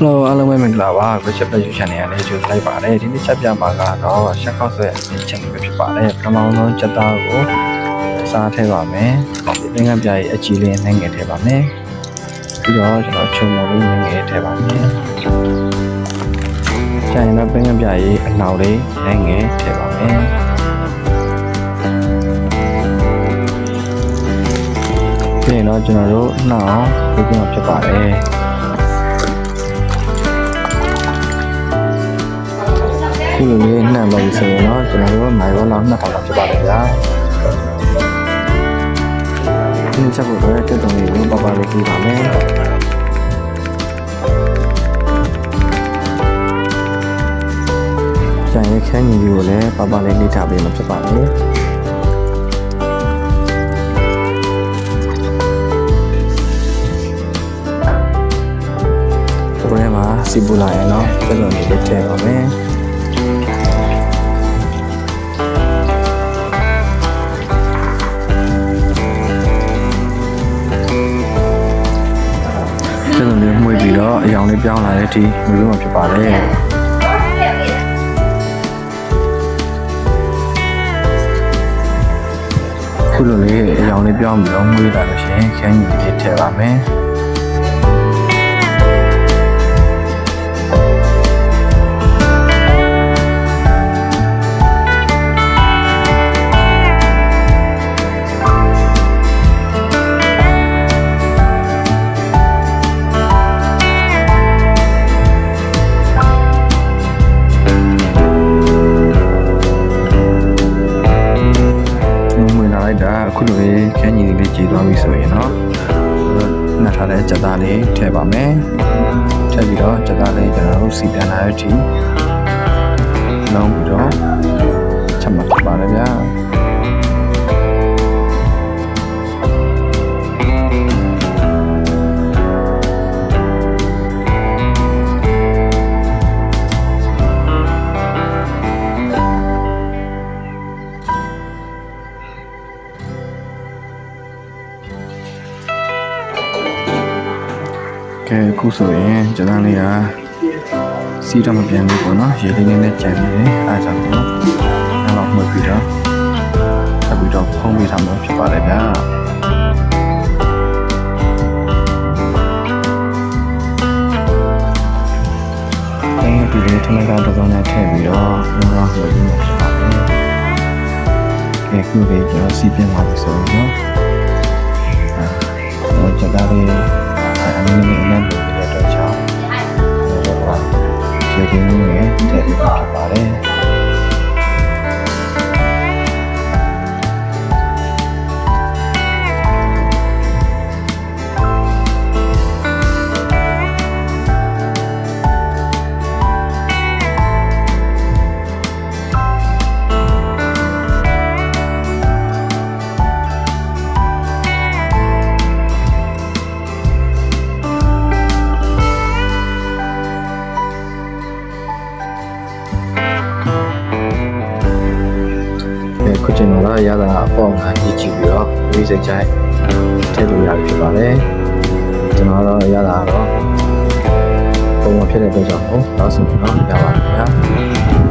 Hello အားလုံးပဲမင်္ဂလာပါ Richard Page Channel နဲ့ကြိုဆိုလိုက်ပါတယ်ဒီနေ့ချက်ပြမှာကတော့ရှက်ခောက်ဆွဲအချင်းချင်းပဲဖြစ်ပါတယ်ပထမဆုံးချက်သားကိုစားထည့်ပါမယ်ဒီသင်္ကန်းပြရဲ့အကြည်လေးနဲ့ငယ်ထည့်ပါမယ်ပြီးတော့ကျွန်တော်ချုံမလေးနဲ့ငယ်ထည့်ပါမယ်ကျန်တော့သင်္ကန်းပြရဲ့အနောက်လေးနဲ့ငယ်ထည့်ပါမယ်ပြီးရင်တော့ကျွန်တော်တို့နှောင်းပြပြဖြစ်ပါတယ် ခုလိုလေးနှံ့ပါပြီဆိုရင်တော့ကျွန်တော်တို့မိုင်ရောလောက်2000လောက်ဖြစ်ပါတယ်ဗျာဒီချက်ဖို့တော့တက်တုံလေးကိုပပလေးကြည့်ပါမယ်ကျန်ရဲ့ခန်းကြီးကိုလည်းပပလေးနှိထားပေးမှဖြစ်ပါတယ်ဒီထဲမှာစီပူလာရနော်တက်တုံလေးလေးထည့်ပါမယ် တော့အယောင်လေးပြောင်းလာတဲ့အထိမျိုးလုံးမှာဖြစ်ပါတယ်ခုလိုလေးအယောင်လေးပြောင်းပြီးတော့မှုလာလို့ရှိရင်ခန်းကြီးလေးထည့်ပါမယ် လိုလေးခန်းကြီးလေးကြည်သွားပြီဆိုရင်တော့နှက်ထားတဲ့ကြက်သားလေးထည့်ပါမယ်ထည့်ပြီးတော့ကြက်သားလေးကျွန်တော်တို့စီတန်းလာတဲ့အထိလုံးပြီးတော့ ကဲအခုဆိုရင်ကျန်တဲ့လေးကစီးတော့မပြန်ဘူးပေါ့နော်ရေလေးလေးနဲ့ကြံနေတယ်အဲဒါကြောင့်တော့အဲ့တော့မှတ်ပြီးတော့အပြီးတော့ဖုံးပေးထားမှာဖြစ်ပါတယ်ဗျာအဲဒီလေးထမကတစ်စုံနဲ့ထည့်ပြီးတော့ဘုံတော့ဆိုပြီးဖြစ်ပါတယ်ကဲခုလေးကျွန်တော်စီးပြန်ပါပြီဆိုတော့နော်အဲကျွန်တော်လေး အမင်းနဲ့အနက်လိုတဲ့အတွက်ကြောင့်တော့ကျေတင်နေတယ်တဲ့ဖြစ်ပါတယ် ခုချိန်မှာတော့ရတာအပေါ့ငါကြီးကြည့်ပြီးတော့ဒီစိတ်ချိုင်းထည့်လို့ရပြီဖြစ်ပါတယ်ကျွန်တော်တော့ရတာတော့ပုံမှန်ဖြစ်တဲ့အတွက်ကြောင့်ဟောတော့ဆိုပြီးတော့ရပါတယ်ခင်ဗျာ